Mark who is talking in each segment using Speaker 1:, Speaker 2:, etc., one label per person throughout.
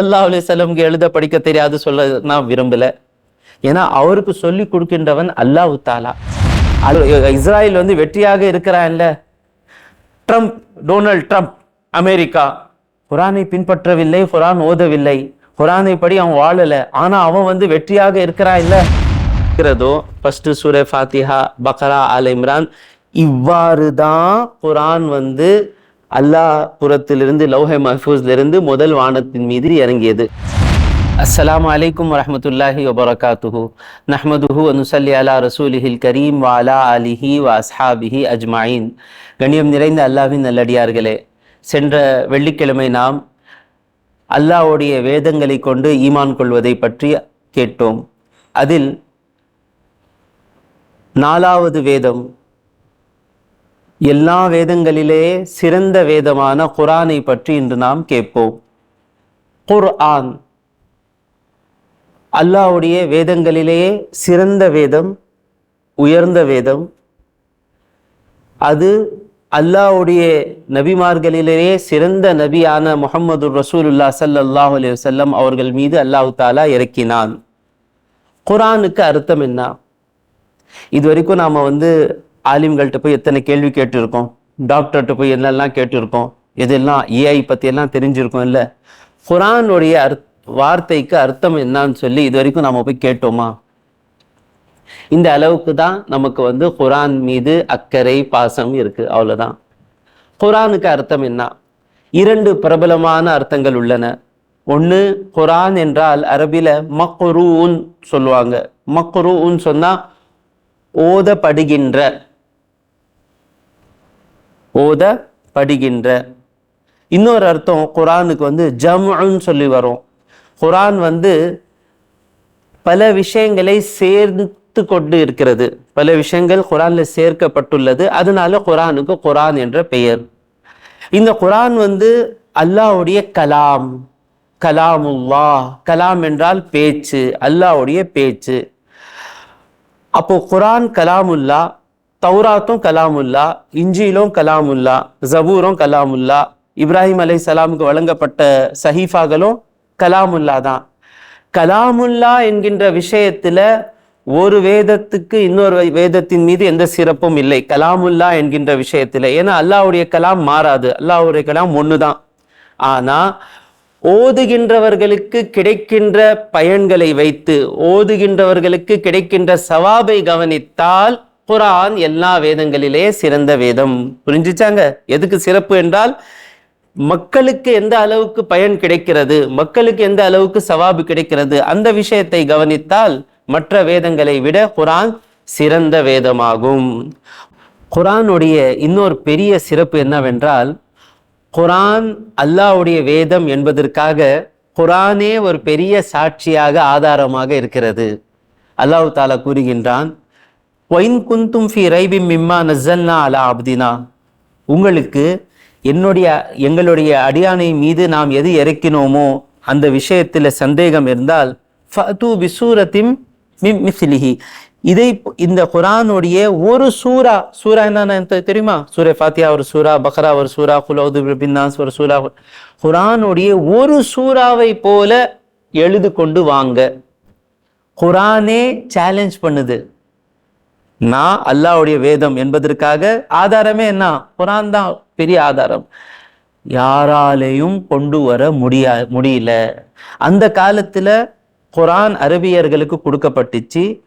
Speaker 1: அல்லா அலிசல்லம்க்கு எழுத படிக்க தெரியாது சொல்ல நான் விரும்பல. ஏன்னா அவருக்கு சொல்லி கொடுக்கின்றவன் அல்லாஹ் தாலா. அது இஸ்ராயல் வந்து வெற்றியாக இருக்கிறான்ல. Trump Donald Trump America. குரானை பின்பற்றவில்லை குரான் ஓதவில்லை. குரானை படி அவன் வாழல. ஆனா அவன் வந்து வெற்றியாக இருக்கிறான் இல்ல இருக்கிறதோ ஃபர்ஸ்ட் சூரே ஃபாத்திஹா பக்ரா அல் இம்ரான் இவ்வாறு தான் குரான் வந்து அல்லாஹ் புறத்திலிருந்து லௌஹே மஹ்ஃபூஸ்ல முதல் வானத்தின் மீது இறங்கியது. அஸ்லாம் அலைக்கும் வரமத்துல்லாஹி வபரகாத்துஹு. நஹ்மதுஹு அனுசல்லி அலா ரசூலிஹில் கரீம் வாலா அலிஹி வாஸ்ஹாபிஹி அஜ்மாயின். கண்ணியம் நிறைந்த அல்லாஹ்வின் நல்லடியார்களே சென்ற வெள்ளிக்கிழமை நாம் அல்லாஹ்வுடைய வேதங்களை கொண்டு ஈமான் கொள்வதை பற்றி கேட்டோம். அதில் நாலாவது வேதம் எல்லா வேதங்களிலே சிறந்த வேதமான குரானை பற்றி இன்று நாம் கேட்போம். குர்ஆன். அல்லாஹ்வுடைய வேதங்களிலேயே சிறந்த வேதம் உயர்ந்த வேதம். அது அல்லாஹ்வுடைய நபிமார்களிலேயே சிறந்த நபியான முகமது ரசூலுல்லா சல்லாஹ் அலி வல்லம் அவர்கள் மீது அல்லாஹ் தாலா இறக்கினான். குரானுக்கு அர்த்தம் என்ன? இது வரைக்கும் நாம வந்து ஆலிம்கள்கிட்ட போய் எத்தனை கேள்வி கேட்டிருக்கோம்? டாக்டர்கிட்ட போய் என்னெல்லாம் கேட்டிருக்கோம்? இதெல்லாம் ஏஐ பற்றியெல்லாம் எல்லாம் தெரிஞ்சிருக்கோம் இல்லை? குரானுடைய அர்த் வார்த்தைக்கு அர்த்தம் என்னன்னு சொல்லி இது வரைக்கும் நம்ம போய் கேட்டோமா? இந்த அளவுக்கு தான் நமக்கு வந்து குரான் மீது அக்கறை பாசம் இருக்குது அவ்வளோதான் குரானுக்கு அர்த்தம் என்ன? இரண்டு பிரபலமான அர்த்தங்கள் உள்ளன. ஒன்று குரான் என்றால் அரபியில் மக்ரூன் சொல்லுவாங்க. மக்ரூன் சொன்னால் ஓதப்படுகின்ற ஓதப்படுகின்ற. இன்னொரு அர்த்தம் குரானுக்கு வந்து ஜம்னு சொல்லி வரும். குரான் வந்து பல விஷயங்களை சேர்த்து கொண்டு இருக்கிறது. பல விஷயங்கள் குரானில் சேர்க்கப்பட்டுள்ளது. அதனால குரானுக்கு குரான் என்ற பெயர். இந்த குரான் வந்து அல்லாஹ்வுடைய கலாம். கலாமுல்லா கலாம் என்றால் பேச்சு. அல்லாஹ்வுடைய பேச்சு. அப்போ குரான் கலாமுல்லா தௌராத்தும் கலாமுல்லா இஞ்சியிலும் கலாமுல்லா ஜபூரும் கலாமுல்லா இப்ராஹிம் அலை சலாமுக்கு வழங்கப்பட்ட சஹீஃபாகளும் கலாமுல்லா தான். கலாமுல்லா என்கின்ற விஷயத்துல ஒரு வேதத்துக்கு இன்னொரு வேதத்தின் மீது எந்த சிறப்பும் இல்லை. கலாமுல்லா என்கின்ற விஷயத்துல. ஏன்னா அல்லாவுடைய கலாம் மாறாது. அல்லாவுடைய கலாம் ஒண்ணுதான். ஆனா ஓதுகின்றவர்களுக்கு கிடைக்கின்ற பயன்களை வைத்து ஓதுகின்றவர்களுக்கு கிடைக்கின்ற சவாபை கவனித்தால் குரான் எல்லா வேதங்களிலே சிறந்த வேதம். புரிஞ்சுச்சாங்க? எதுக்கு சிறப்பு என்றால் மக்களுக்கு எந்த அளவுக்கு பயன் கிடைக்கிறது மக்களுக்கு எந்த அளவுக்கு சவாபு கிடைக்கிறது அந்த விஷயத்தை கவனித்தால் மற்ற வேதங்களை விட குரான் சிறந்த வேதமாகும். குரானுடைய இன்னொரு பெரிய சிறப்பு என்னவென்றால் குரான் அல்லாஹ்வுடைய வேதம் என்பதற்காக குரானே ஒரு பெரிய சாட்சியாக ஆதாரமாக இருக்கிறது. அல்லாஹ் தாலா கூறுகின்றான் ஒயின் குந்தும் ஃபி ரைபி மிம்மா நசல்னா அலா அப்தினா உங்களுக்கு என்னுடைய எங்களுடைய அடியானை மீது நாம் எது இறக்கினோமோ அந்த விஷயத்தில் சந்தேகம் இருந்தால் ஃபது பிசூரத்தின் மிம் மிஸ்லிஹி. இதை இந்த குரானுடைய ஒரு சூரா சூரா என்னன்னு தெரியுமா? சூரே ஃபாத்தியா ஒரு சூரா பக்ரா ஒரு சூரா குலௌது பின்னாஸ் ஒரு சூரா. குரானுடைய ஒரு சூறாவை போல எழுது கொண்டு வாங்க. குரானே சேலஞ்ச் பண்ணுது. நான் அல்லாவுடைய வேதம் என்பதற்காக ஆதாரமே என்ன? குரான் தான் பெரிய ஆதாரம். யாராலையும் கொண்டு வர முடியா முடியல. அந்த காலத்துல குரான் அரபியர்களுக்கு கொடுக்கப்பட்டுச்சு.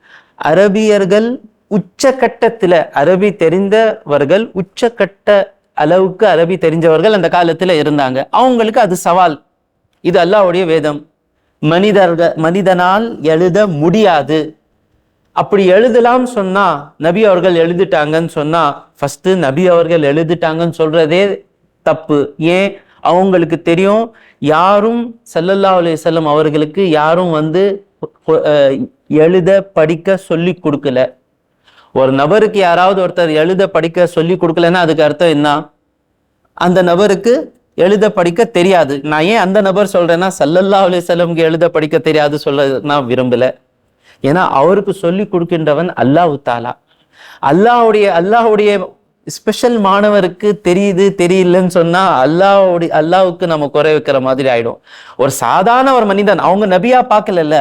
Speaker 1: அரபியர்கள் உச்சகட்டத்துல அரபி தெரிந்தவர்கள் உச்சகட்ட அளவுக்கு அரபி தெரிஞ்சவர்கள் அந்த காலத்துல இருந்தாங்க. அவங்களுக்கு அது சவால். இது அல்லாவுடைய வேதம். மனிதர்கள் மனிதனால் எழுத முடியாது. அப்படி எழுதலாம் சொன்னா நபி அவர்கள் எழுதிட்டாங்கன்னு சொன்னா ஃபர்ஸ்ட் நபி அவர்கள் எழுதிட்டாங்கன்னு சொல்றதே தப்பு. ஏன்? அவங்களுக்கு தெரியும் யாரும் சல்லல்லா அலி செல்லம் அவர்களுக்கு யாரும் வந்து எழுத படிக்க சொல்லி கொடுக்கல. ஒரு நபருக்கு யாராவது ஒருத்தர் எழுத படிக்க சொல்லி கொடுக்கலன்னா அதுக்கு அர்த்தம் என்ன? அந்த நபருக்கு எழுத படிக்க தெரியாது. நான் ஏன் அந்த நபர் சொல்றேன்னா சல்லல்லா அலி வஸல்லம்க்கு எழுத படிக்க தெரியாது சொல்ல நான் விரும்பலை. ஏன்னா அவருக்கு சொல்லி கொடுக்கின்றவன் அல்லாஹ் தாலா. அல்லாஹ்வுடைய அல்லாஹ்வுடைய ஸ்பெஷல் மாணவருக்கு தெரியுது தெரியலன்னு சொன்னா அல்லாஹுடைய அல்லாவுக்கு நம்ம குறை வைக்கிற மாதிரி ஆயிடும். ஒரு சாதாரண ஒரு மனிதன் அவங்க நபியா பார்க்கலல்ல.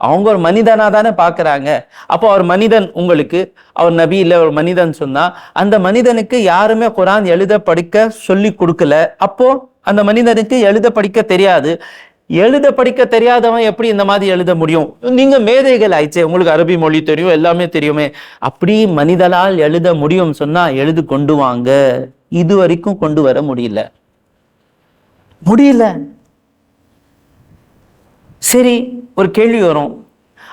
Speaker 1: அவங்க ஒரு மனிதனா தானே பார்க்குறாங்க. அப்போ அவர் மனிதன் உங்களுக்கு அவர் நபி இல்லை ஒரு மனிதன் சொன்னா அந்த மனிதனுக்கு யாருமே குரான் எழுத படிக்க சொல்லி கொடுக்கல. அப்போ அந்த மனிதனுக்கு எழுத படிக்க தெரியாது. எழுத படிக்க தெரியாதவன் எப்படி இந்த மாதிரி எழுத முடியும்? நீங்க மேதைகள் ஆயிடுச்சே. உங்களுக்கு அரபி மொழி தெரியும் எல்லாமே தெரியுமே. அப்படி மனிதனால் எழுத முடியும் சொன்னா எழுது கொண்டு வாங்க. இது வரைக்கும் கொண்டு வர முடியல. முடியல. சரி ஒரு கேள்வி வரும்.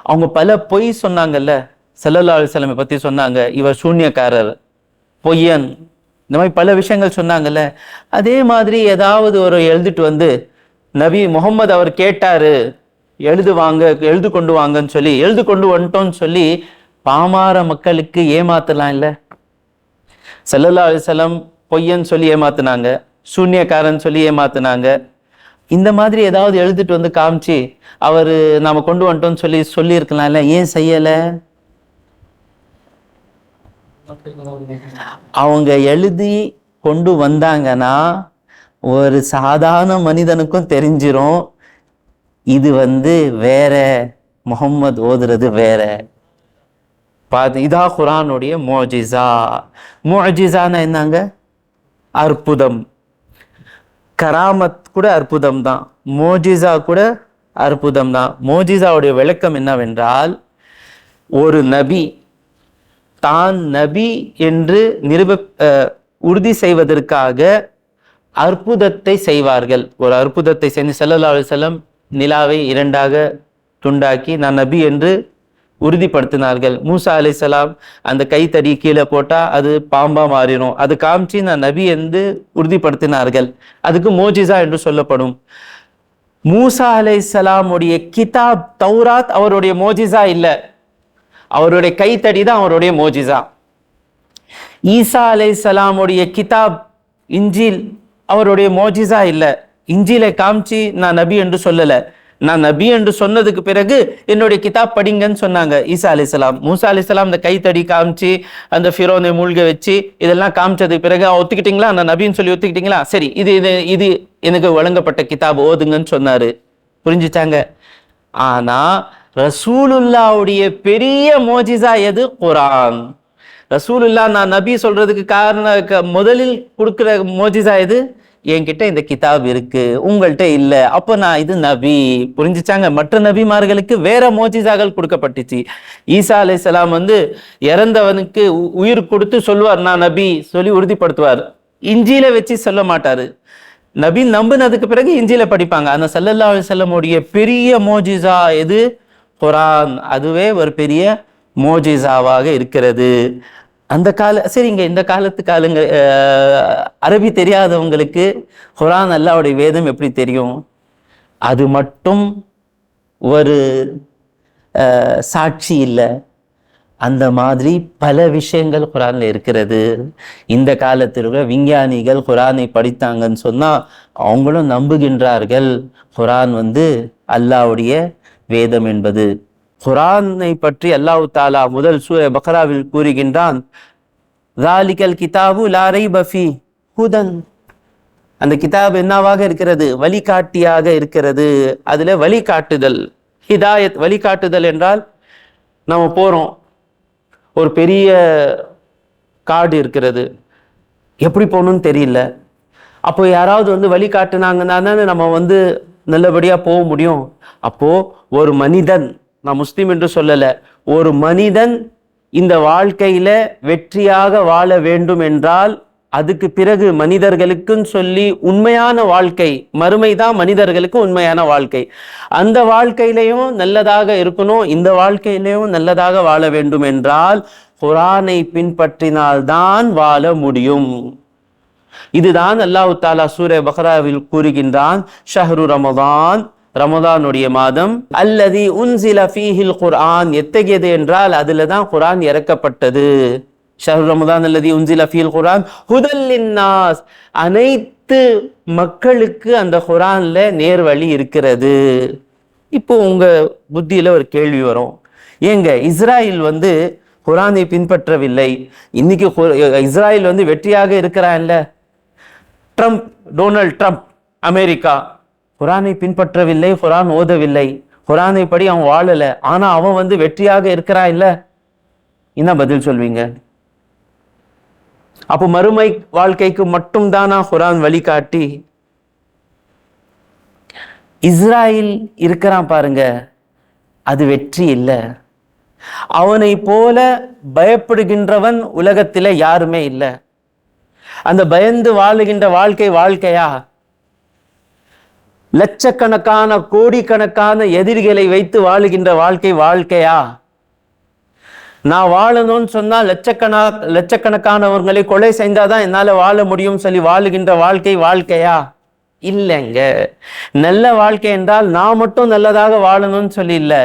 Speaker 1: அவங்க பல பொய் சொன்னாங்கல்ல செல்லலால் செலமை பத்தி சொன்னாங்க இவர் சூன்யக்காரர் பொய்யன். இந்த மாதிரி பல விஷயங்கள் சொன்னாங்கல்ல. அதே மாதிரி ஏதாவது ஒரு எழுதிட்டு வந்து நபி முகம்மது அவர் கேட்டாரு எழுது வாங்க எழுது கொண்டு வாங்கன்னு சொல்லி எழுது கொண்டு வந்துட்டோம்னு சொல்லி பாமார மக்களுக்கு ஏமாத்தலாம் இல்லை. செல்லல்லா அலிசலம் பொய்யன்னு சொல்லி ஏமாத்தினாங்க சூன்யக்காரன் சொல்லி ஏமாத்தினாங்க. இந்த மாதிரி ஏதாவது எழுதிட்டு வந்து காமிச்சு அவர் நாம் கொண்டு வந்துட்டோம்னு சொல்லி சொல்லியிருக்கலாம்ல ஏன் செய்யலை? அவங்க எழுதி கொண்டு வந்தாங்கன்னா ஒரு சாதாரண மனிதனுக்கும் தெரிஞ்சிரும். இது வந்து வேற முகம்மது ஓதுறது வேற. பார்த்து இதா குரானுடைய மோஜிசா. மோஜிசான்னா என்னங்க? அற்புதம். கராமத் கூட அற்புதம் தான். மோஜிசா கூட அற்புதம் தான். மோஜிசாவுடைய விளக்கம் என்னவென்றால் ஒரு நபி தான் நபி என்று நிரூப உறுதி செய்வதற்காக அற்புதத்தை செய்வார்கள். ஒரு அற்புதத்தை செஞ்சு செல்லல்லா செல்லம் நிலாவை இரண்டாக துண்டாக்கி நான் நபி என்று உறுதிப்படுத்தினார்கள். மூசா அலைஹிஸ்ஸலாம் அந்த கைத்தடி கீழே போட்டால் அது பாம்பா மாறிடும். அது காமிச்சு நான் நபி என்று உறுதிப்படுத்தினார்கள். அதுக்கு மோஜிசா என்று சொல்லப்படும். மூசா அலை சலாமுடைய கிதாப் தௌராத் அவருடைய மோஜிசா இல்லை. அவருடைய கைத்தடி தான் அவருடைய மோஜிசா ஈசா அலைஹிஸ்ஸலாமுடைய கிதாப் இஞ்சில் அவருடைய மோஜிசா இல்லை. இஞ்சியில காமிச்சு நான் நபி என்று சொல்லலை. நான் நபி என்று சொன்னதுக்கு பிறகு என்னுடைய கிதாப் படிங்கன்னு சொன்னாங்க. ஈசா அலிஸ்லாம் மூசா அலிஸ்லாம் அந்த கைத்தடி காமிச்சு அந்த ஃபிரோனை மூழ்க வச்சு இதெல்லாம் காமிச்சதுக்கு பிறகு ஒத்துக்கிட்டீங்களா? நான் நபின்னு சொல்லி ஒத்துக்கிட்டீங்களா? சரி இது இது இது எனக்கு வழங்கப்பட்ட கிதாப் ஓதுங்கன்னு சொன்னாரு. புரிஞ்சுச்சாங்க? ஆனா ரசூலுல்லாவுடைய பெரிய மோஜிசா எது? குரான். ரசூலுல்லா நான் நபி சொல்றதுக்கு காரணம் முதலில் கொடுக்குற மோஜிசா இது என்கிட்ட இந்த கிதாப் இருக்கு உங்கள்கிட்ட இல்லை அப்போ நான் இது நபி. புரிஞ்சுச்சாங்க? மற்ற நபிமார்களுக்கு வேற மோஜிசாக்கள் கொடுக்கப்பட்டுச்சு. ஈசா அலைஹிஸ்ஸலாம் வந்து இறந்தவனுக்கு உ- உயிர் கொடுத்து சொல்லுவார் நான் நபி சொல்லி உறுதிப்படுத்துவார். இஞ்சியில வச்சு சொல்ல மாட்டாரு. நபி நம்பினதுக்கு பிறகு இஞ்சியில படிப்பாங்க. அந்த சல்லல்லா செல்லமுடைய பெரிய மோஜிசா எது? குரான். அதுவே ஒரு பெரிய மோஜிசாவாக இருக்கிறது. அந்த கால சரிங்க இந்த காலத்து காலங்க அரபி தெரியாதவங்களுக்கு குரான் அல்லாவுடைய வேதம் எப்படி தெரியும்? அது மட்டும் ஒரு சாட்சி இல்லை. அந்த மாதிரி பல விஷயங்கள் குரானில் இருக்கிறது. இந்த காலத்தில் இருக்கிற விஞ்ஞானிகள் குரானை படித்தாங்கன்னு சொன்னால் அவங்களும் நம்புகின்றார்கள். குரான் வந்து அல்லாஹ்வுடைய வேதம் என்பது. குரானை பற்றி அல்லாஹு தாலா முதல் சூர பக்ராவில் கூறுகின்றான் தாலிகல் கிதாபு லாரை பஃபி ஹுதன் அந்த கிதாப் என்னவாக இருக்கிறது? வழிகாட்டியாக இருக்கிறது. அதில் வழிகாட்டுதல் ஹிதாயத் வழிகாட்டுதல் என்றால் நம்ம போகிறோம் ஒரு பெரிய காடு இருக்கிறது. எப்படி போகணும்னு தெரியல. அப்போ யாராவது வந்து வழிகாட்டுனாங்கன்னா தானே நம்ம வந்து நல்லபடியாக போக முடியும். அப்போது ஒரு மனிதன் நான் முஸ்லீம் என்று சொல்லலை. ஒரு மனிதன் இந்த வாழ்க்கையில வெற்றியாக வாழ வேண்டும் என்றால் அதுக்கு பிறகு மனிதர்களுக்குன்னு சொல்லி உண்மையான வாழ்க்கை மறுமை தான் மனிதர்களுக்கு உண்மையான வாழ்க்கை. அந்த வாழ்க்கையிலையும் நல்லதாக இருக்கணும் இந்த வாழ்க்கையிலையும் நல்லதாக வாழ வேண்டும் என்றால் குரானை பின்பற்றினால்தான் வாழ முடியும். இதுதான் அல்லாஹு தாலா சூரே பஹ்ராவில் கூறுகின்றான் ஷஹ்ரு ரமதான். ரமதானுடைய மாதம். அல்லதி உன்சில ஃபீஹில் குர்ஆன். எத்தகையது என்றால் அதில் தான் குரான் இறக்கப்பட்டது. ஷஹர் ரமதான் அல்லது உன்சில ஃபீல் குரான் ஹுதல்லின்னாஸ் அனைத்து மக்களுக்கு அந்த குர்ஆன்ல நேர்வழி இருக்கிறது. இப்போ உங்க புத்தியில ஒரு கேள்வி வரும். ஏங்க இஸ்ராயில் வந்து குரானை பின்பற்றவில்லை. இன்னைக்கு கு- இஸ்ராயல் வந்து வெற்றியாக இருக்கிறான்ல. Trump Donald Trump America. குரானை பின்பற்றவில்லை குரான் ஓதவில்லை. குரானை படி அவன் வாழல. ஆனா அவன் வந்து வெற்றியாக இருக்கிறான் இல்ல? என்ன பதில் சொல்வீங்க? அப்போ மறுமை வாழ்க்கைக்கு மட்டும்தானா குரான் வழிகாட்டி? இஸ்ராயில் இருக்கிறான் பாருங்க. அது வெற்றி இல்லை. அவனை போல பயப்படுகின்றவன் உலகத்தில் யாருமே இல்லை. அந்த பயந்து வாழுகின்ற வாழ்க்கை வாழ்க்கையா? லட்சக்கணக்கான கோடிக்கணக்கான எதிரிகளை வைத்து வாழுகின்ற வாழ்க்கை வாழ்க்கையா? நான் வாழணும்னு சொன்னால் லட்சக்கணா லட்சக்கணக்கானவர்களை கொலை செய்தாதான் என்னால் வாழ முடியும் சொல்லி வாழுகின்ற வாழ்க்கை வாழ்க்கையா? இல்லைங்க. நல்ல வாழ்க்கை என்றால் நான் மட்டும் நல்லதாக வாழணும்னு சொல்லி இல்லை.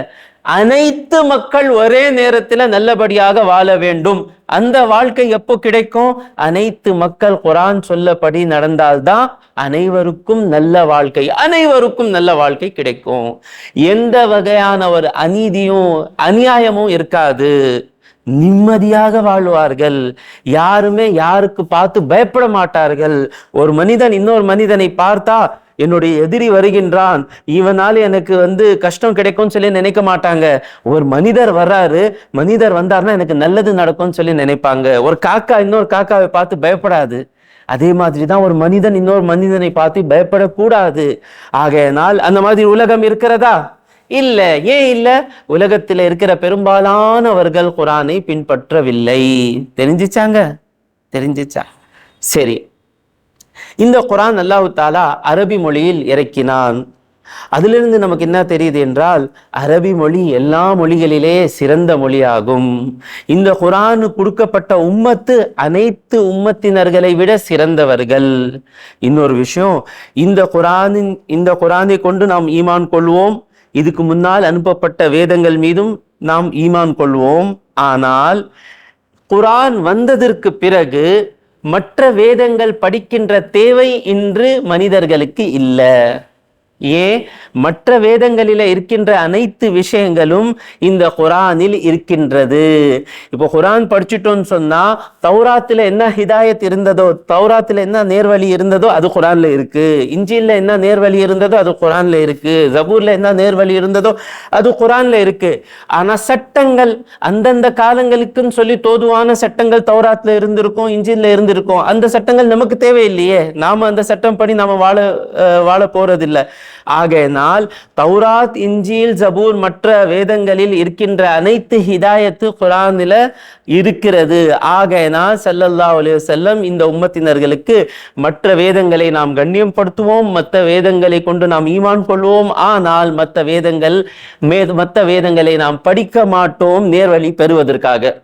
Speaker 1: அனைத்து மக்கள் ஒரே நேரத்தில் நல்லபடியாக வாழ வேண்டும். அந்த வாழ்க்கை எப்போ கிடைக்கும்? அனைத்து மக்கள் குரான் சொல்லபடி நடந்தால்தான் அனைவருக்கும் நல்ல வாழ்க்கை அனைவருக்கும் நல்ல வாழ்க்கை கிடைக்கும். எந்த வகையான ஒரு அநீதியும் அநியாயமும் இருக்காது. நிம்மதியாக வாழ்வார்கள். யாருமே யாருக்கு பார்த்து பயப்பட மாட்டார்கள். ஒரு மனிதன் இன்னொரு மனிதனை பார்த்தா என்னுடைய எதிரி வருகின்றான். இவனால் எனக்கு வந்து கஷ்டம் கிடைக்கும்னு சொல்லி நினைக்க மாட்டாங்க. ஒரு மனிதர் வர்றாரு மனிதர் வந்தாருன்னா எனக்கு நல்லது நடக்கும்னு சொல்லி நினைப்பாங்க. ஒரு காக்கா இன்னொரு காக்காவை பார்த்து பயப்படாது. அதே மாதிரி தான் ஒரு மனிதன் இன்னொரு மனிதனை பார்த்து பயப்படக்கூடாது. ஆகையினால் அந்த மாதிரி உலகம் இருக்கிறதா? இல்லை. ஏன் இல்லை? உலகத்தில் இருக்கிற பெரும்பாலானவர்கள் குரானை பின்பற்றவில்லை. தெரிஞ்சிச்சாங்க? தெரிஞ்சிச்சா? சரி. இந்த குரான் அல்லாஹு தாலா அரபி மொழியில் இறக்கினான். அதிலிருந்து நமக்கு என்ன தெரியுது என்றால் அரபி மொழி எல்லா மொழிகளிலே சிறந்த மொழியாகும். இந்த குரான் கொடுக்கப்பட்ட உம்மத்து அனைத்து உம்மத்தினர்களை விட சிறந்தவர்கள். இன்னொரு விஷயம் இந்த குரானின் இந்த குரானை கொண்டு நாம் ஈமான் கொள்வோம். இதுக்கு முன்னால் அனுப்பப்பட்ட வேதங்கள் மீதும் நாம் ஈமான் கொள்வோம். ஆனால் குரான் வந்ததற்கு பிறகு மற்ற வேதங்கள் படிக்கின்ற தேவை இன்று மனிதர்களுக்கு இல்லை. ஏன் மற்ற வேதங்களில் இருக்கின்ற அனைத்து விஷயங்களும் இந்த குரானில் இருக்கின்றது. இப்போ குரான் படிச்சுட்டோம்னு சொன்னால் தௌராத்தில் என்ன ஹிதாயத் இருந்ததோ தௌராத்தில் என்ன நேர்வழி இருந்ததோ அது குரானில் இருக்குது இஞ்சியில் என்ன நேர்வழி இருந்ததோ அது குரான்ல இருக்குது ஜபூரில் என்ன நேர்வழி இருந்ததோ அது குரான்ல இருக்குது ஆனால் சட்டங்கள் அந்தந்த காலங்களுக்குன்னு சொல்லி தோதுவான சட்டங்கள் தௌராத்தில் இருந்திருக்கும் இஞ்சியில் இருந்திருக்கும். அந்த சட்டங்கள் நமக்கு தேவையில்லையே. நாம் அந்த சட்டம் படி நாம் வாழ வாழ போகிறதில்லை ஆகையினால் தௌராத் இஞ்சில் ஜபூர் மற்ற வேதங்களில் இருக்கின்ற அனைத்து ஹிதாயத்து குரானில் இருக்கிறது. ஆகையினால் ஸல்லல்லாஹு அலைஹி செல்லம் இந்த உம்மத்தினர்களுக்கு மற்ற வேதங்களை நாம் கண்ணியப்படுத்துவோம் மற்ற வேதங்களை கொண்டு நாம் ஈமான் கொள்வோம். ஆனால் மற்ற வேதங்கள் மே மற்ற வேதங்களை நாம் படிக்க மாட்டோம் நேர்வழி பெறுவதற்காக.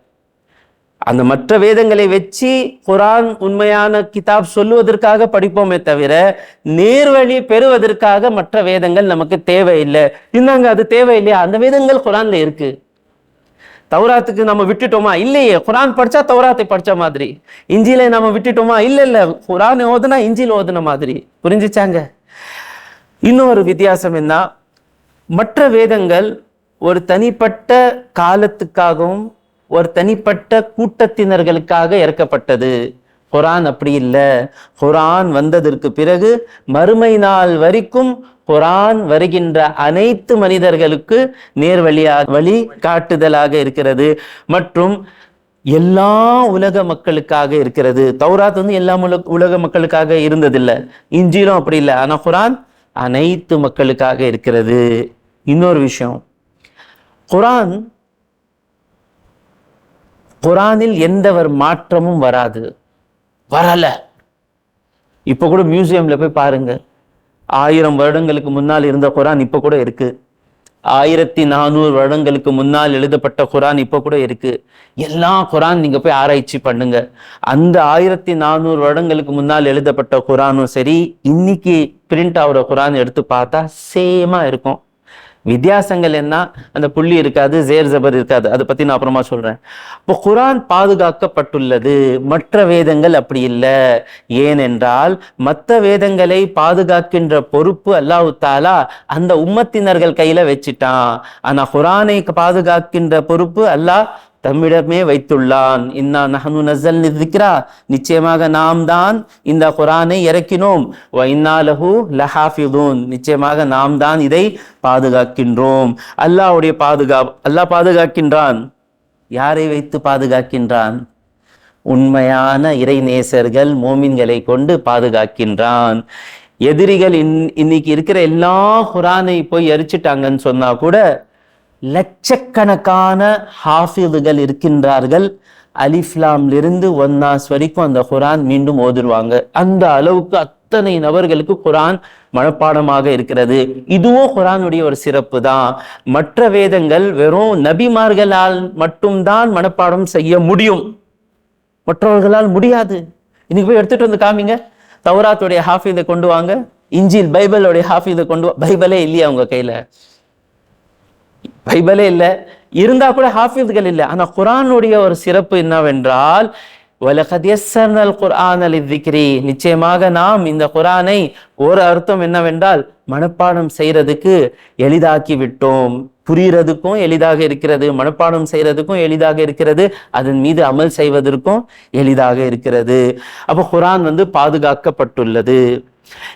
Speaker 1: அந்த மற்ற வேதங்களை வச்சு குரான் உண்மையான கிதாப் சொல்லுவதற்காக படிப்போமே தவிர நேர்வழி பெறுவதற்காக மற்ற வேதங்கள் நமக்கு தேவையில்லை. இந்தாங்க அது தேவையில்லையா? அந்த வேதங்கள் குரான்ல இருக்கு. தௌராத்துக்கு நம்ம விட்டுட்டோமா? இல்லையே. குரான் படிச்சா தௌராத்தை படிச்ச மாதிரி. இஞ்சில நம்ம விட்டுட்டோமா? இல்ல இல்ல. குரான் ஓதுனா இஞ்சில ஓதுன மாதிரி. புரிஞ்சிச்சாங்க? இன்னொரு வித்தியாசம் என்ன? மற்ற வேதங்கள் ஒரு தனிப்பட்ட காலத்துக்காகவும் ஒரு தனிப்பட்ட கூட்டத்தினர்களுக்காக இறக்கப்பட்டது. குரான் அப்படி இல்லை. குரான் வந்ததற்கு பிறகு மறுமை நாள் வரைக்கும் குரான் வருகின்ற அனைத்து மனிதர்களுக்கு நேர்வழியாக வழி காட்டுதலாக இருக்கிறது. மற்றும் எல்லா உலக மக்களுக்காக இருக்கிறது. தௌராத் வந்து எல்லா உலக உலக மக்களுக்காக இருந்ததில்லை. இஞ்சிலும் அப்படி இல்லை. ஆனால் குரான் அனைத்து மக்களுக்காக இருக்கிறது. இன்னொரு விஷயம். குரான் குரானில் எந்த ஒரு மாற்றமும் வராது. வரலை. இப்போ கூட மியூசியமில் போய் பாருங்க. ஆயிரம் வருடங்களுக்கு முன்னால் இருந்த குரான் இப்போ கூட இருக்கு. ஆயிரத்தி நானூறு வருடங்களுக்கு முன்னால் எழுதப்பட்ட குரான் இப்போ கூட இருக்கு. எல்லா குரான் நீங்க போய் ஆராய்ச்சி பண்ணுங்க. அந்த ஆயிரத்தி நானூறு வருடங்களுக்கு முன்னால் எழுதப்பட்ட குரானும் சரி இன்னைக்கு பிரிண்ட் ஆகிற குரான் எடுத்து பார்த்தா சேமா இருக்கும். வித்தியாசங்கள் என்ன? அந்த புள்ளி இருக்காது ஜேர் ஜபர் இருக்காது. அதை பத்தி நான் அப்புறமா சொல்றேன். இப்போ குரான் பாதுகாக்கப்பட்டுள்ளது. மற்ற வேதங்கள் அப்படி இல்லை. ஏனென்றால் மற்ற வேதங்களை பாதுகாக்கின்ற பொறுப்பு அல்லாஹ் தாலா அந்த உம்மத்தினர்கள் கையில வச்சிட்டான். ஆனா குரானை பாதுகாக்கின்ற பொறுப்பு அல்லாஹ் தம்மிடமே வைத்துள்ளான். இன்னா நஹனு நசல் நிதிக்கிறா நிச்சயமாக நாம் தான் இந்த குரானை இறக்கினோம். வ லஹாஃபிதூன். நிச்சயமாக நாம் தான் இதை பாதுகாக்கின்றோம். அல்லாஹ்வுடைய பாதுகா அல்லாஹ் பாதுகாக்கின்றான். யாரை வைத்து பாதுகாக்கின்றான்? உண்மையான இறை நேசர்கள் மோமின்களை கொண்டு பாதுகாக்கின்றான். எதிரிகள் இன் இன்னைக்கு இருக்கிற எல்லா குரானை போய் எரிச்சிட்டாங்கன்னு சொன்னா கூட லட்சக்கணக்கான ஹாஃபிதுகள் இருக்கின்றார்கள். அலிஃப்லாம்ல இருந்து ஒன்னாஸ் வரைக்கும் அந்த குரான் மீண்டும் ஓதுருவாங்க அந்த அளவுக்கு அத்தனை நபர்களுக்கு குரான் மனப்பாடமாக இருக்கிறது. இதுவும் குரானுடைய ஒரு சிறப்பு தான். மற்ற வேதங்கள் வெறும் நபிமார்களால் மட்டும்தான் மனப்பாடம் செய்ய முடியும். மற்றவர்களால் முடியாது. இன்னைக்கு போய் எடுத்துட்டு வந்து காமிங்க. தௌராத்துடைய ஹாஃபிதை கொண்டு வாங்க. இஞ்சில் பைபிளுடைய ஹாஃபிதை கொண்டு வா பைபிளே இல்லையா உங்க கையில? பைபிளே இல்லை. இருந்தால் கூட ஹாஃபிதுகள் இல்லை. ஆனால் குரானுடைய ஒரு சிறப்பு என்னவென்றால் வலகத் யஸ்ஸர்னல் குர்ஆன நிச்சயமாக நாம் இந்த குரானை ஒரு அர்த்தம் என்னவென்றால் மனப்பாடம் செய்யறதுக்கு எளிதாக்கி விட்டோம். புரியறதுக்கும் எளிதாக இருக்கிறது மனப்பாடம் செய்யறதுக்கும் எளிதாக இருக்கிறது அதன் மீது அமல் செய்வதற்கும் எளிதாக இருக்கிறது. அப்போ குரான் வந்து பாதுகாக்கப்பட்டுள்ளது.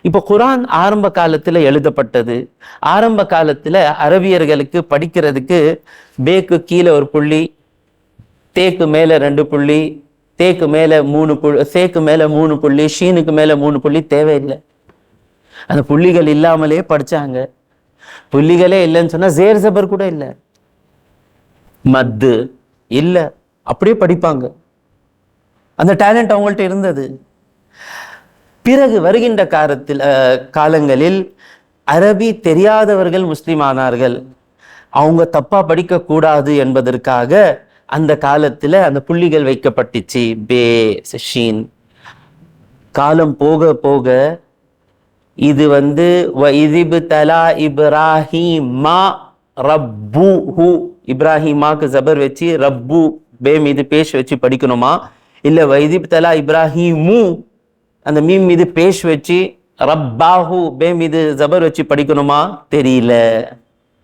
Speaker 1: இப்போ குரான் ஆரம்ப காலத்துல எழுதப்பட்டது. ஆரம்ப காலத்துல அரபியர்களுக்கு படிக்கிறதுக்கு பேக்கு கீழே ஒரு புள்ளி தேக்கு மேல ரெண்டு புள்ளி தேக்கு மேல மூணு புள்ளி சேக்கு மேல மூணு புள்ளி ஷீனுக்கு மேலே மூணு புள்ளி தேவையில்லை. அந்த புள்ளிகள் இல்லாமலே படிச்சாங்க. புள்ளிகளே இல்லைன்னு சொன்னா ஜேர் ஜபர் கூட இல்லை. மத்து இல்லை. அப்படியே படிப்பாங்க. அந்த டேலண்ட் அவங்கள்ட்ட இருந்தது. பிறகு வருகின்ற காலத்தில் காலங்களில் அரபி தெரியாதவர்கள் முஸ்லீம் ஆனார்கள். அவங்க தப்பாக படிக்கக்கூடாது என்பதற்காக அந்த காலத்தில் அந்த புள்ளிகள் வைக்கப்பட்டுச்சு. பே ஷீன். காலம் போக போக இது வந்து இதிபு தலா இப்ராஹிமா ரப்பு ஹு இப்ராஹிமாக்கு ஜபர் வச்சு ரப்பு பே மீது பேஷ் வச்சு படிக்கணுமா? இல்லை வைதிப் தலா இப்ராஹிமு அந்த மீம் மீது பேஷ் வச்சு ரப்பாஹு பே மீது ஜபர் வச்சு படிக்கணுமா? தெரியல.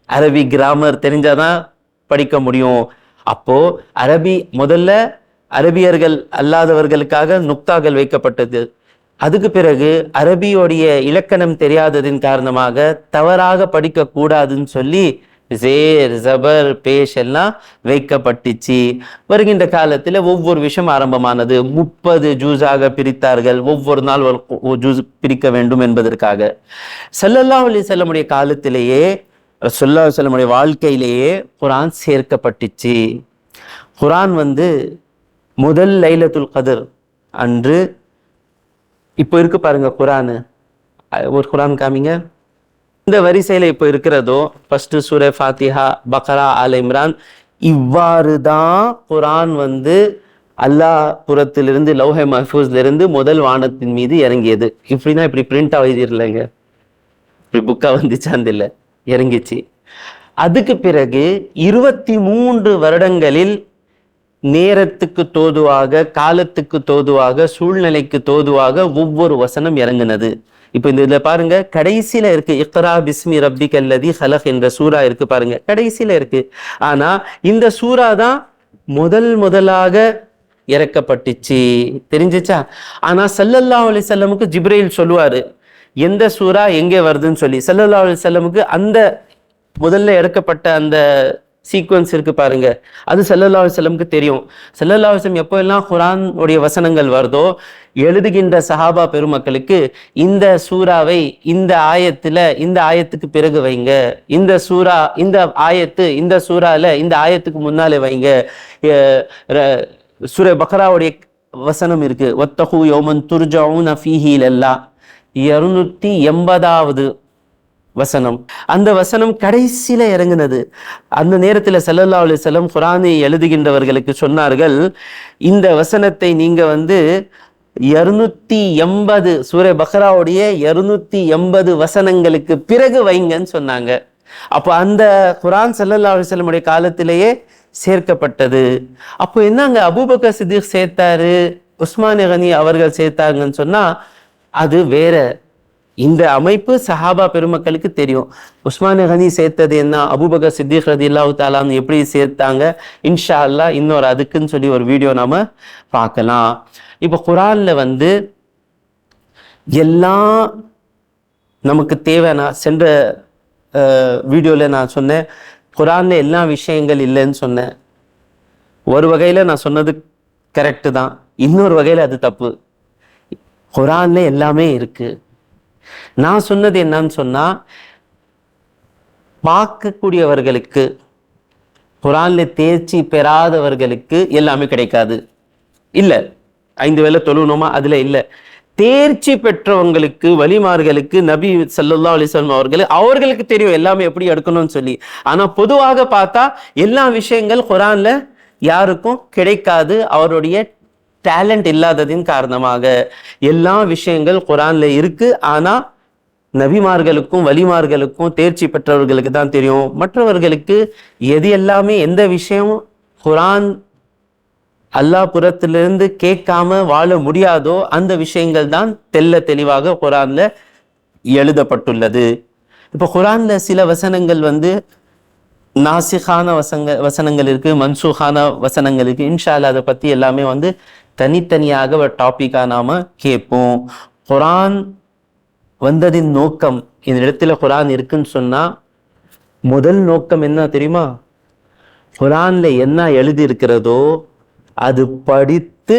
Speaker 1: அரபி கிராமர் தெரிஞ்சாதான் படிக்க முடியும். அப்போ அரபி முதல்ல அரபியர்கள் அல்லாதவர்களுக்காக நுக்தாக்கள் வைக்கப்பட்டது. அதுக்கு பிறகு அரபியோடைய இலக்கணம் தெரியாததின் காரணமாக தவறாக படிக்கக்கூடாதுன்னு சொல்லி ஜேர் ஜபர் பேஷ் எல்லாம் வைக்கப்பட்டுச்சு. வருகின்ற காலத்தில் ஒவ்வொரு விஷயம் ஆரம்பமானது. முப்பது ஜூஸாக பிரித்தார்கள். ஒவ்வொரு நாள் ஜூஸ் பிரிக்க வேண்டும் என்பதற்காக. ஸல்லல்லாஹு அலைஹி வஸல்லமுடைய காலத்திலேயே சொல்லா செல்லமுடைய வாழ்க்கையிலேயே குரான் சேர்க்கப்பட்டுச்சு. குரான் வந்து முதல் லைலத்துல் கதிர் அன்று இப்போ இருக்கு பாருங்க குரானு. ஒரு குரான் காமிங்க. இந்த வரிசையில் இப்போ இருக்கிறதோ ஃபர்ஸ்ட் சூரே ஃபாத்திஹா பக்ரா அல் இம்ரான் இவ்வாறு தான் குரான் வந்து அல்லாஹ் புறத்திலிருந்து லௌஹே மஹூஸ்லேருந்து முதல் வானத்தின் மீது இறங்கியது. இப்படின்னா இப்படி பிரிண்ட் ஆகிடலைங்க இப்படி புக்காக வந்துச்சாந்து இல்லை இறங்கிச்சு. அதுக்கு பிறகு இருபத்தி மூன்று வருடங்களில் நேரத்துக்கு தோதுவாக காலத்துக்கு தோதுவாக சூழ்நிலைக்கு தோதுவாக ஒவ்வொரு வசனம் இறங்கினது. இப்போ இந்த இதில் பாருங்க கடைசியில் இருக்கு இக்ரா பிஸ்மி ரப்பி கல்லதி ஹலஹ் என்ற சூரா இருக்கு பாருங்க கடைசியில் இருக்கு. ஆனா இந்த சூரா தான் முதல் முதலாக இறக்கப்பட்டுச்சு. தெரிஞ்சிச்சா? ஆனா சல்லல்லா அலி செல்லமுக்கு ஜிப்ரேல் சொல்லுவாரு எந்த சூரா எங்கே வருதுன்னு சொல்லி. சல்லல்லா அலி செல்லமுக்கு அந்த முதல்ல இறக்கப்பட்ட அந்த சீக்வன்ஸ் இருக்கு பாருங்க. அது சல்லல்லாஹு தெரியும். சல்லல்லாஹு எப்போல்லாம் வஸல்லம் எப்போ எல்லாம் உடைய வசனங்கள் வருதோ எழுதுகின்ற சஹாபா பெருமக்களுக்கு இந்த சூறாவை இந்த ஆயத்துல இந்த ஆயத்துக்கு பிறகு வைங்க. இந்த சூரா இந்த ஆயத்து இந்த சூறால இந்த ஆயத்துக்கு முன்னாலே வைங்க. ர- சூர பக்ராவுடைய வசனம் இருக்கு. ஒத்தஹு யோமன் துர்ஜவுன ஃபீஹி எல்லாம் இருநூத்தி எண்பதாவது வசனம். அந்த வசனம் கடைசியில் இறங்குனது. அந்த நேரத்தில் செல்லல்லா அலி செல்லம் குரானை எழுதுகின்றவர்களுக்கு சொன்னார்கள் இந்த வசனத்தை நீங்கள் வந்து இருநூத்தி எண்பது சூரிய பக்ராவுடைய இருநூத்தி எண்பது வசனங்களுக்கு பிறகு வைங்கன்னு சொன்னாங்க. அப்போ அந்த குரான் செல்லல்லா அலைஹி வஸல்லமுடைய காலத்திலேயே சேர்க்கப்பட்டது. அப்போ என்னங்க அபூபக்கர் சித்திக் சேர்த்தாரு உஸ்மான் கனி அவர்கள் சேர்த்தாங்கன்னு சொன்னா அது வேற. இந்த அமைப்பு சஹாபா பெருமக்களுக்கு தெரியும். உஸ்மான் ஹனி சேர்த்தது என்ன? அபூபக்கர் சித்திக் ரதி அல்லாஹு தாலான்னு எப்படி சேர்த்தாங்க? இன்ஷா அல்லாஹ் இன்னொரு அதுக்குன்னு சொல்லி ஒரு வீடியோ நாம பார்க்கலாம். இப்போ குரானில் வந்து எல்லாம் நமக்கு தேவைன்னா சென்ற வீடியோவில் நான் சொன்னேன். குரானில் எல்லா விஷயங்கள் இல்லைன்னு சொன்னேன். ஒரு வகையில் நான் சொன்னது கரெக்டு தான். இன்னொரு வகையில் அது தப்பு. குரானில் எல்லாமே இருக்குது நான் சொன்னது என்னன்னு சொன்னா பார்க்கக்கூடியவர்களுக்கு குரான்ல தேர்ச்சி பெறாதவர்களுக்கு எல்லாமே கிடைக்காது. இல்லை. ஐந்து வேளை தொழுணுமா அதுல இல்லை. தேர்ச்சி பெற்றவங்களுக்கு வலிமார்களுக்கு நபி சல்லா அலிஸ்லாம் அவர்களுக்கு அவர்கள் அவர்களுக்கு தெரியும் எல்லாமே எப்படி எடுக்கணும்னு சொல்லி. ஆனா பொதுவாக பார்த்தா எல்லா விஷயங்கள் குரான்ல யாருக்கும் கிடைக்காது. அவருடைய டேலண்ட் இல்லாததின் காரணமாக எல்லா விஷயங்கள் குரான்ல இருக்கு. ஆனா நபிமார்களுக்கும் வலிமார்களுக்கும் தேர்ச்சி பெற்றவர்களுக்கு தான் தெரியும். மற்றவர்களுக்கு எது எல்லாமே எந்த விஷயம் குரான் அல்லாஹ் புறத்திலிருந்து கேட்காம வாழ முடியாதோ அந்த விஷயங்கள் தான் தெல்ல தெளிவாக குரான்ல எழுதப்பட்டுள்ளது. இப்போ குரான்ல சில வசனங்கள் வந்து நாசிகான வசங்க வசனங்கள் இருக்குது மன்சூகான வசனங்கள் இருக்குது இன்ஷா அதை பற்றி எல்லாமே வந்து தனித்தனியாக ஒரு டாபிக்காக நாம கேட்போம். குரான் வந்ததின் நோக்கம் இந்த இடத்துல குரான் இருக்குன்னு சொன்னால் முதல் நோக்கம் என்ன தெரியுமா? குரான்ல என்ன எழுதியிருக்கிறதோ அது படித்து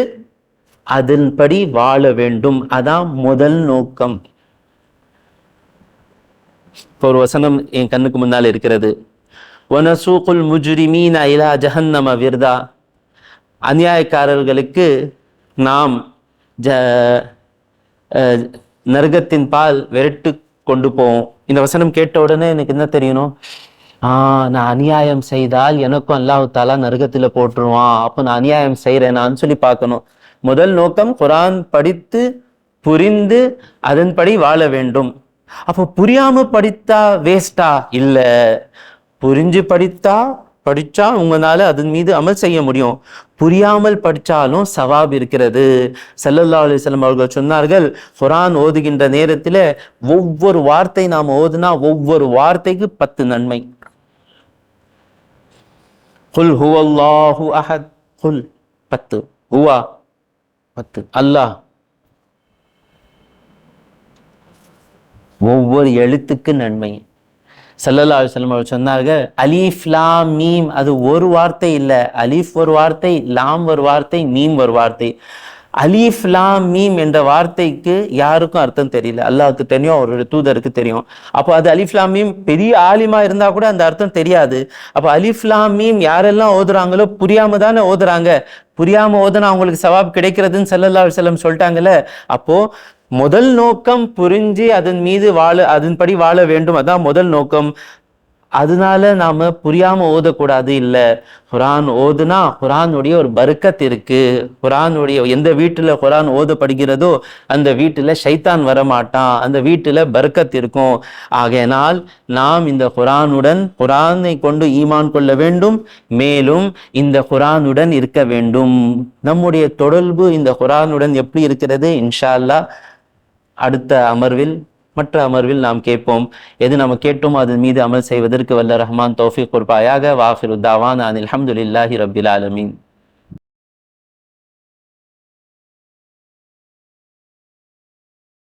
Speaker 1: அதன்படி வாழ வேண்டும். அதான் முதல் நோக்கம். இப்போ ஒரு வசனம் என் கண்ணுக்கு முன்னால் இருக்கிறது. ஒனசூக்குல் முஜ்ரிமீன இலா ஜஹன்னம விர்தா அநியாயக்காரர்களுக்கு நாம் ஜ நரகத்தின் பால் விரட்டு கொண்டு போவோம். இந்த வசனம் கேட்ட உடனே எனக்கு என்ன தெரியணும்? ஆ நான் அநியாயம் செய்தால் எனக்கும் அல்லாஹ் தாலா நரகத்துல போட்டுருவான். அப்போ நான் அநியாயம் செய்யறேனான்னு சொல்லி பார்க்கணும். முதல் நோக்கம் குரான் படித்து புரிந்து அதன்படி வாழ வேண்டும். அப்போ புரியாம படித்தா வேஸ்டா இல்லை. புரிஞ்சு படித்தா படித்தா உங்களால் அதன் மீது அமல் செய்ய முடியும். புரியாமல் படித்தாலும் சவாப் இருக்கிறது. சல்லல்லா அலிஸ்லம் அவர்கள் சொன்னார்கள் குரான் ஓதுகின்ற நேரத்தில் ஒவ்வொரு வார்த்தை நாம் ஓதுனா ஒவ்வொரு வார்த்தைக்கு பத்து நன்மை. குல் ஹுவல்லாஹு அஹத். குல் பத்து. ஹுவா பத்து. அல்லாஹ். ஒவ்வொரு எழுத்துக்கு நன்மை. சல்லல்லா அலுவலம் அவர் சொன்னார்கள் அலீஃப் லாம் மீம். அது ஒரு வார்த்தை இல்லை. அலீஃப் ஒரு வார்த்தை லாம் ஒரு வார்த்தை மீம் ஒரு வார்த்தை. அலீஃப் லாம் மீம் என்ற வார்த்தைக்கு யாருக்கும் அர்த்தம் தெரியல. அல்லாவுக்கு தெரியும் அவருடைய தூதருக்கு தெரியும். அப்போ அது அலிஃப் லாம் மீம் பெரிய ஆலிமா இருந்தால் கூட அந்த அர்த்தம் தெரியாது. அப்போ அலிஃப் லாம் மீம் யாரெல்லாம் ஓதுறாங்களோ புரியாம தானே ஓதுறாங்க. புரியாம ஓதுனா அவங்களுக்கு சவாப் கிடைக்கிறதுன்னு சல்லல்லா செல்லம் சொல்லிட்டாங்கல்ல. அப்போ முதல் நோக்கம் புரிஞ்சு அதன் மீது வாழ அதன்படி வாழ வேண்டும். அதான் முதல் நோக்கம். அதனால நாம புரியாம ஓதக்கூடாது இல்ல. குரான் ஓதுனா குரானுடைய ஒரு பருக்கத் இருக்கு. குரானுடைய எந்த வீட்டுல குரான் ஓதப்படுகிறதோ அந்த வீட்டுல ஷைத்தான் வரமாட்டான். அந்த வீட்டுல பருக்கத் இருக்கும். ஆகையினால் நாம் இந்த குரானுடன் குரானை கொண்டு ஈமான் கொள்ள வேண்டும். மேலும் இந்த குரானுடன் இருக்க வேண்டும். நம்முடைய தொடர்பு இந்த குரானுடன் எப்படி இருக்கிறது? இன்ஷா அடுத்த அமர்வில் மற்ற அமர்வில் நாம் கேட்போம் எது நம்ம கேட்டோமோ அதன் மீது அமல் செய்வதற்கு வல்ல ரஹ்மான் தோஃபிக் கொடுப்பாயாக. வாஃபிரு தாவான் அனில் அஹமதுல்லாஹி ரபில் ஆலமீன்.